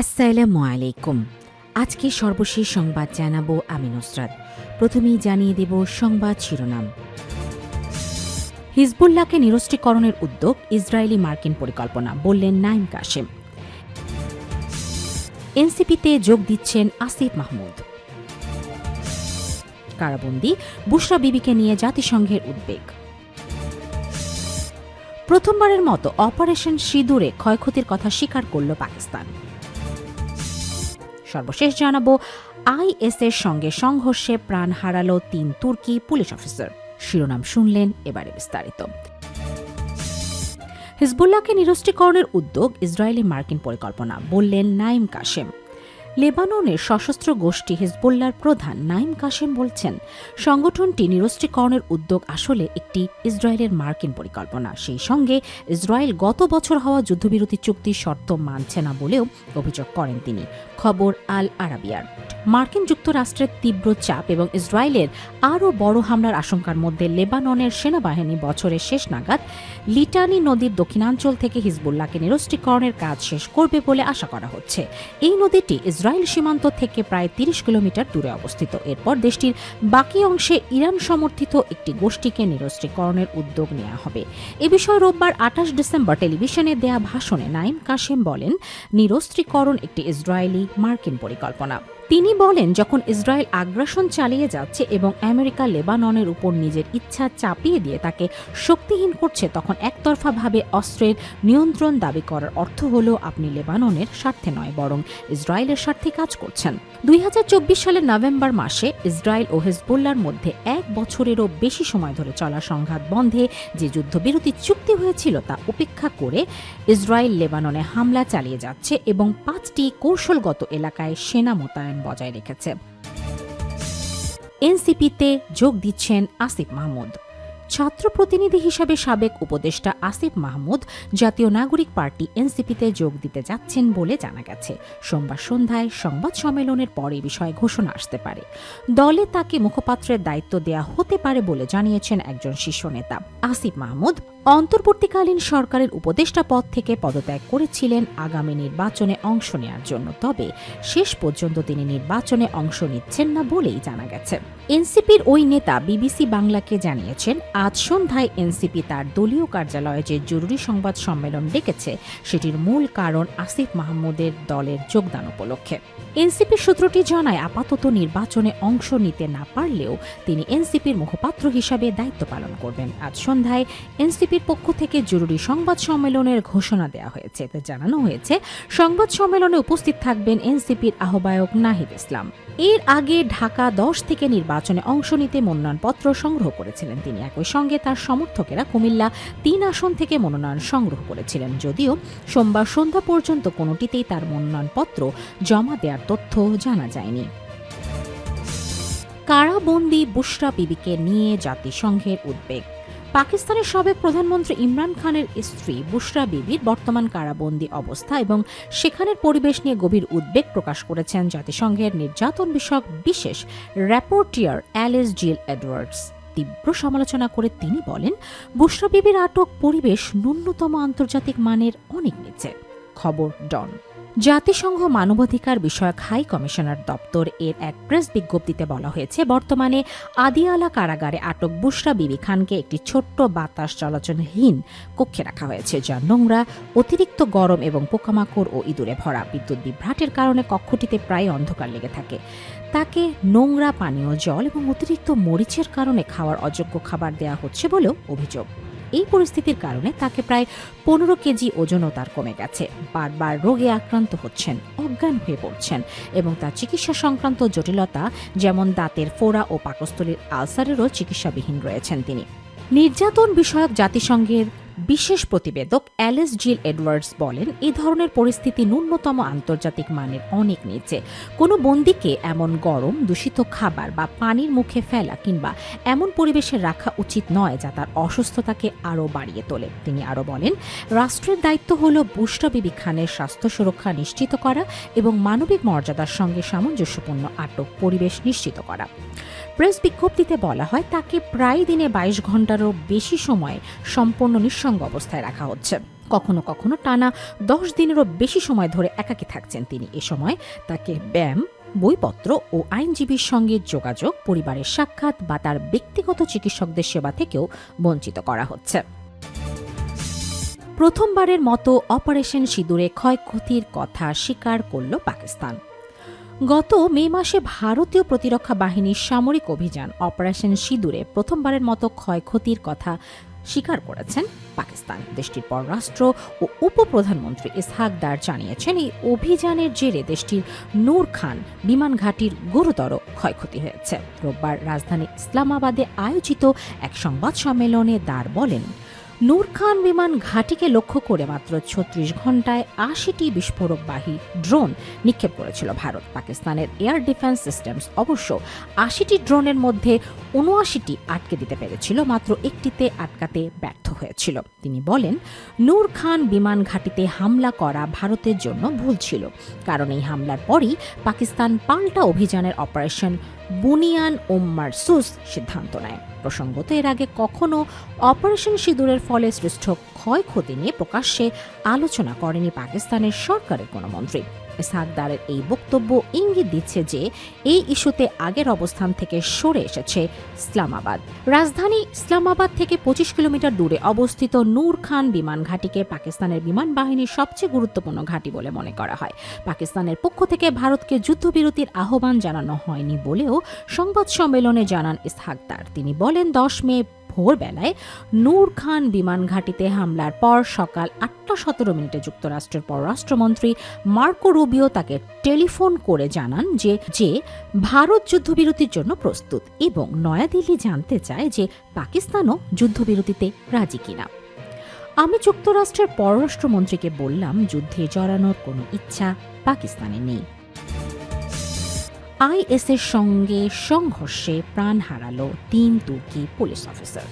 আসসালামু আলাইকুম। আজকে সর্বশেষ সংবাদ জানাব আমি নুসরাত। প্রথমেই জানিয়ে দেব সংবাদ শিরোনাম। হিজবুল্লাহকে নিরস্ত্রীকরণের উদ্যোগ ইসরায়েলি মার্কিন পরিকল্পনা, বললেন নাইম কাশেম। এনসিপিতে যোগ দিচ্ছেন আসিফ মাহমুদ। কারাবন্দি বুশরা বিবিকে নিয়ে জাতিসংঘের উদ্বেগ। প্রথমবারের মতো অপারেশন সিঁদুরে ক্ষয়ক্ষতির কথা স্বীকার করল পাকিস্তান। সর্বশেষ জানাব, আইএসের সঙ্গে সংঘর্ষে প্রাণ হারালো তিন তুর্কি পুলিশ অফিসার। শিরোনাম শুনলেন এবারে বিস্তারিত। হিজবুল্লাহকে নিরস্ত্রীকরণের উদ্যোগ ইসরায়েলি মার্কিন পরিকল্পনা, বললেন নাইম কাশেম। লেবাননের সশস্ত্র গোষ্ঠী হিজবুল্লার প্রধান নাইম কাশেম বলছেন, সংগঠনটি নিরস্ত্রীকরণের উদ্যোগ আসলে একটি ইসরায়েলের মার্কিন পরিকল্পনা। সেই সঙ্গে ইসরায়েল গত বছর হওয়া যুদ্ধবিরতি চুক্তির শর্ত মানছে না বলেও অভিযোগ করেন তিনি। খবর আল আরাবিয়ার মার্কিন যুক্তরাষ্ট্রের তীব্র চাপ এবং ইসরায়েলের আরও বড় হামলার আশঙ্কার মধ্যে লেবাননের সেনাবাহিনী বছরের শেষ নাগাদ লিটানি নদীর দক্ষিণাঞ্চল থেকে হিজবুল্লাহকে নিরস্ত্রীকরণের কাজ শেষ করবে বলে আশা করা হচ্ছে। এই নদীটি ইসরায়েল সীমান্ত থেকে প্রায় তিরিশ কিলোমিটার দূরে অবস্থিত। এরপর দেশটির বাকি অংশে ইরান সমর্থিত একটি গোষ্ঠীকে নিরস্ত্রীকরণের উদ্যোগ নেওয়া হবে। এ বিষয়ে রোববার আঠাশ ডিসেম্বর টেলিভিশনে দেয়া ভাষণে নাইম কাশেম বলেন, নিরস্ত্রীকরণ একটি ইসরায়েলি মার্কিন পরিকল্পনা। তিনি বলেন, যখন ইসরায়েল আগ্রাসন চালিয়ে যাচ্ছে এবং আমেরিকা লেবাননের উপর নিজের ইচ্ছা চাপিয়ে দিয়ে তাকে শক্তিহীন করছে, তখন একতরফাভাবে অস্ত্রের নিয়ন্ত্রণ দাবি করার অর্থ হল, আপনি লেবাননের স্বার্থে নয়, বরং ইসরায়েলের স্বার্থে কাজ করছেন। দুই হাজার চব্বিশ সালের নভেম্বর মাসে ইসরায়েল ও হেজবুল্লার মধ্যে এক বছরেরও বেশি সময় ধরে চলা সংঘাত বন্ধে যে যুদ্ধবিরতি চুক্তি হয়েছিল তা উপেক্ষা করে ইসরায়েল লেবাননে হামলা চালিয়ে যাচ্ছে এবং পাঁচটি কৌশলগত এলাকায় সেনা মোতায়েন বজায় রেখেছে। এনসিপিতে যোগ দিচ্ছেন আসিফ মাহমুদ। ছাত্র প্রতিনিধি হিসাবে সাবেক উপদেষ্টা আসিফ মাহমুদ জাতীয় নাগরিক পার্টি এনসিপিতে যোগ দিতে যাচ্ছেন বলে জানা গেছে। সোমবার সন্ধ্যায় সংবাদ সম্মেলনের পর বিষয়ে ঘোষণা আসতে পারে। দলে তাকে মুখপাত্রের দায়িত্ব দেয়া হতে পারে বলে জানিয়েছেন একজন শীর্ষ নেতা। আসিফ মাহমুদ অন্তর্বর্তীকালীন সরকারের উপদেষ্টা পদ থেকে পদত্যাগ করেছিলেন, আগামী নির্বাচনে অংশ নেওয়ার জন্য। তবে শেষ পর্যন্ত তিনি নির্বাচনে অংশ নিচ্ছেন না বলেই জানা গেছে। এনসিপির ওই নেতা বিবিসি বাংলাকে জানিয়েছেন, আজ সন্ধ্যায় এনসিপি তার দলীয় কার্যালয়ে যে জরুরি সংবাদ সম্মেলন ডেকেছে, সেটির মূল কারণ আসিফ মাহমুদের দলের যোগদান উপলক্ষে। এনসিপি সূত্রটি জানায়, আপাতত নির্বাচনে অংশ নিতে না পারলেও তিনি এনসিপির মুখপাত্র হিসাবে দায়িত্ব পালন করবেন। আজ সন্ধ্যায় এনসিপির পক্ষ থেকে জরুরি সংবাদ সম্মেলনের ঘোষণা দেওয়া হয়েছে। এতে জানানো হয়েছে, সংবাদ সম্মেলনে উপস্থিত থাকবেন এনসিপির আহ্বায়ক নাহিদ ইসলাম। এর আগে ঢাকা দশ থেকে নির্বাচনে অংশ নিতে মনোনয়নপত্র সংগ্রহ করেছিলেন তিনি। একই সঙ্গে তার সমর্থকেরা কুমিল্লা তিন আসন থেকে মনোনয়ন সংগ্রহ করেছিলেন। যদিও সোমবার সন্ধ্যা পর্যন্ত কোনোটিতেই তার মনোনয়নপত্র জমা দেওয়ার তথ্য জানা যায়নি। কারাবন্দি বুশরা বিবিকে নিয়ে জাতিসংঘের উদ্বেগ। পাকিস্তানের সাবেক প্রধানমন্ত্রী ইমরান খানের স্ত্রী বুশরা বিবির বর্তমান কারাবন্দী অবস্থা এবং সেখানের পরিবেশ নিয়ে গভীর উদ্বেগ প্রকাশ করেছেন জাতিসংঘের নির্যাতন বিষয়ক বিশেষ র্যাপোর্টিয়ার অ্যালিস জিল এডওয়ার্ডস। তীব্র সমালোচনা করে তিনি বলেন, বুশরা বিবির আটক পরিবেশ ন্যূনতম আন্তর্জাতিক মানের অনেক নিচে। খবর ডন। জাতিসংঘ মানবাধিকার বিষয়ক হাই কমিশনার দপ্তর এর এক প্রেস বিজ্ঞপ্তিতে বলা হয়েছে, বর্তমানে আদিয়ালা কারাগারে আটক বুশরা বিবি খানকে একটি ছোট্ট বাতাস চলাচলহীন কক্ষে রাখা হয়েছে, যা নোংরা, অতিরিক্ত গরম এবং পোকামাকড় ও ইঁদুরে ভরা বিদ্যুৎ বিভ্রাটের কারণে কক্ষটিতে প্রায় অন্ধকার লেগে থাকে। তাকে নোংরা পানীয় জল এবং অতিরিক্ত মরিচের কারণে খাওয়ার অযোগ্য খাবার দেওয়া হচ্ছে বলেও অভিযোগ। এই পরিস্থিতির কারণে তাকে প্রায় পনেরো কেজি ওজনও তার কমে গেছে। বারবার রোগে আক্রান্ত হচ্ছেন, অজ্ঞান হয়ে পড়ছেন এবং তার চিকিৎসা সংক্রান্ত জটিলতা, যেমন দাঁতের ফোড়া ও পাকস্থলীর আলসারেরও চিকিৎসাবিহীন রয়েছেন তিনি। নির্যাতন বিষয়ক জাতিসংঘের বিশেষ প্রতিবেদক অ্যালিস জিল এডওয়ার্ডস বলেন, এ ধরনের পরিস্থিতি ন্যূনতম আন্তর্জাতিক মানের অনেক নিচে। কোনো বন্দিকে এমন গরম, দূষিত খাবার বা পানির মুখে ফেলা কিংবা এমন পরিবেশে রাখা উচিত নয় যা তার অসুস্থতাকে আরও বাড়িয়ে তোলে। তিনি আরও বলেন, রাষ্ট্রের দায়িত্ব হল বুশরা বিবি খানের স্বাস্থ্য সুরক্ষা নিশ্চিত করা এবং মানবিক মর্যাদার সঙ্গে সামঞ্জস্যপূর্ণ আটক পরিবেশ নিশ্চিত করা। প্রেস বিজ্ঞপ্তিতে বলা হয়, তাকে প্রায় দিনে বাইশ ঘন্টারও বেশি সময় সম্পূর্ণ নিঃসঙ্গ অবস্থায় রাখা হচ্ছে। কখনো কখনো টানা দশ দিনেরও বেশি সময় ধরে একাকী থাকছেন তিনি। এ সময় তাকে ব্যায়াম, বইপত্র ও আইনজীবীর সঙ্গে যোগাযোগ, পরিবারের সাক্ষাৎ বা তার ব্যক্তিগত চিকিৎসকদের সেবা থেকেও বঞ্চিত করা হচ্ছে। প্রথমবারের মতো অপারেশন সিঁদুরে ক্ষয়ক্ষতির কথা স্বীকার করল পাকিস্তান। গত মে মাসে ভারতীয় প্রতিরক্ষা বাহিনীর সামরিক অভিযান অপারেশন সিঁদুরে প্রথমবারের মতো ক্ষয়ক্ষতির কথা স্বীকার করেছেন। পাকিস্তান দেশটির পররাষ্ট্র ও উপপ্রধানমন্ত্রী ইসহাক দার জানিয়েছেন, এই অভিযানের জেরে দেশটির নূর খান বিমান ঘাঁটির গুরুতর ক্ষয়ক্ষতি হয়েছে। রোববার রাজধানী ইসলামাবাদে আয়োজিত এক সংবাদ সম্মেলনে দার বলেন নূর খান বিমান ঘাঁটিকে লক্ষ্য করে মাত্র ছত্রিশ ঘন্টায় আশিটি বিস্ফোরকবাহী ড্রোন নিক্ষেপ করেছিল ভারত। পাকিস্তানের এয়ার ডিফেন্স সিস্টেমস অবশ্য আশিটি ড্রোনের মধ্যে উনআশিটি আটকে দিতে পেরেছিল, মাত্র একটিতে আটকাতে ব্যর্থ হয়েছিল। তিনি বলেন, নূর খান বিমান ঘাঁটিতে হামলা করা ভারতের জন্য ভুল ছিল, কারণ এই হামলার পরই পাকিস্তান পাল্টা অভিযানের অপারেশন বুনিয়ান ও মারসুস সিদ্ধান্ত নেয়। প্রসঙ্গত, এর আগে কখনো অপারেশন সিঁদুরের ফলে সৃষ্ট ক্ষয়ক্ষতি নিয়ে প্রকাশ্যে আলোচনা করেনি পাকিস্তানের সরকারের কোনো মন্ত্রী। ইসহাকদারের এই বক্তব্য ইঙ্গিত দিচ্ছে যে এই ইস্যুতে আগের অবস্থান থেকে সরে এসেছে ইসলামাবাদ। রাজধানী ইসলামাবাদ থেকে পঁচিশ কিলোমিটার দূরে অবস্থিত নূর খান বিমান ঘাঁটিকে পাকিস্তানের বিমান বাহিনীর সবচেয়ে গুরুত্বপূর্ণ ঘাঁটি বলে মনে করা হয়। পাকিস্তানের পক্ষ থেকে ভারতকে যুদ্ধবিরতির আহ্বান জানানো হয়নি বলেও সংবাদ সম্মেলনে জানান ইসহাকদার তিনি বলেন, দশ মে ভোরবেলায় নূর খান বিমান ঘাঁটিতে হামলার পর সকাল আটটা সতেরো মিনিটে যুক্তরাষ্ট্রের পররাষ্ট্রমন্ত্রী মার্কো রুবিও তাকে টেলিফোন করে জানান যে যে ভারত যুদ্ধবিরতির জন্য প্রস্তুত এবং নয়াদিল্লি জানতে চায় যে পাকিস্তানও যুদ্ধবিরতিতে রাজি কিনা। আমি যুক্তরাষ্ট্রের পররাষ্ট্রমন্ত্রীকে বললাম, যুদ্ধে জড়ানোর কোনো ইচ্ছা পাকিস্তানে নেই। আইএসের সঙ্গে সংঘর্ষে প্রাণ হারালো তিন তুর্কি পুলিশ অফিসার।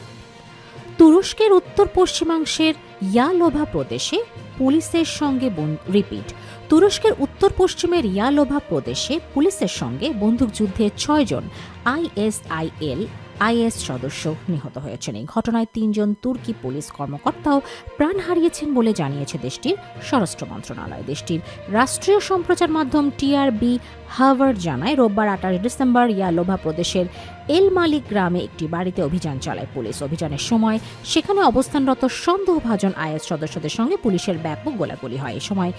তুরস্কের উত্তর পশ্চিমাংশের ইয়ালোভা প্রদেশে পুলিশের সঙ্গে রিপিট তুরস্কের উত্তর পশ্চিমের ইয়ালোভা প্রদেশে পুলিশের সঙ্গে বন্দুকযুদ্ধে ছয়জন আইএসআইএল আইএস সদস্য নিহত হয়েছেন। এই ঘটনায় তিনজন তুর্কি পুলিশ কর্মকর্তাও প্রাণ হারিয়েছেন বলে জানিয়েছে দেশটির স্বরাষ্ট্র মন্ত্রণালয়। দেশটির রাষ্ট্রীয় সম্প্রচার মাধ্যম টিআরবি হাভার্ড জানায়, রোববার আঠাশ ডিসেম্বর ইয়ালোভা প্রদেশের এল মালিক গ্রামে একটি বাড়িতে অভিযান চালায় পুলিশ। অভিযানের সময় সেখানে অবস্থানরত সন্দেহভাজন আইএস সদস্যদের সঙ্গে পুলিশের ব্যাপক গোলাগুলি হয়। এ সময়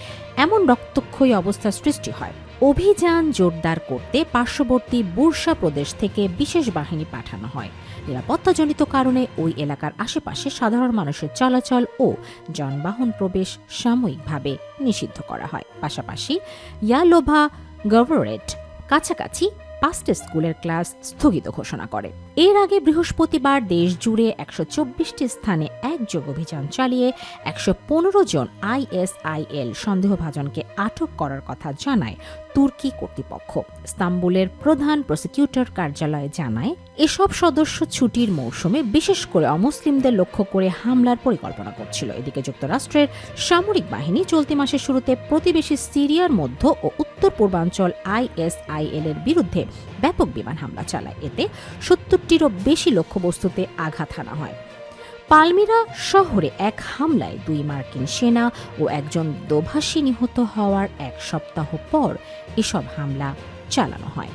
এমন রক্তক্ষয়ী অবস্থার সৃষ্টি হয়। অভিযান জোরদার করতে পার্শ্ববর্তী বুরসা প্রদেশ থেকে বিশেষ বাহিনী পাঠানো হয়। নিরাপত্তাজনিত কারণে ওই এলাকার আশেপাশে সাধারণ মানুষের চলাচল ও যানবাহন প্রবেশ সাময়িকভাবে নিষিদ্ধ করা হয়। পাশাপাশি ইয়ালোভা গভর্নেট কাছাকাছি পাঁচটা স্কুলের ক্লাস স্থগিত ঘোষণা করে। এর আগে বৃহস্পতিবার দেশ জুড়ে একশো চব্বিশটি স্থানে একযোগ অভিযান চালিয়ে একশো পনেরো জন আইএসআইএল সন্দেহভাজনকে আটক করার কথা জানায় তুর্কি কর্তৃপক্ষ। ইস্তাম্বুলের প্রধান প্রসিকিউটর কার্যালয় জানায়, এসব সদস্য ছুটির মৌসুমে বিশেষ করে অমুসলিমদের লক্ষ্য করে হামলার পরিকল্পনা করছিল। এদিকে যুক্তরাষ্ট্রের সামরিক বাহিনী চলতি মাসের শুরুতে প্রতিবেশী সিরিয়ার মধ্য ও উত্তর পূর্বাঞ্চল আইএসআইএল এর বিরুদ্ধে ব্যাপক বিমান হামলা চালায়। এতে সত্তরটিরও বেশি লক্ষ্যবস্তুতে আঘাত হানা হয়। পালমিরা শহরে এক হামলায় দুই মার্কিন সেনা ও একজন দোভাষী নিহত হওয়ার এক সপ্তাহ পর এসব হামলা চালানো হয়।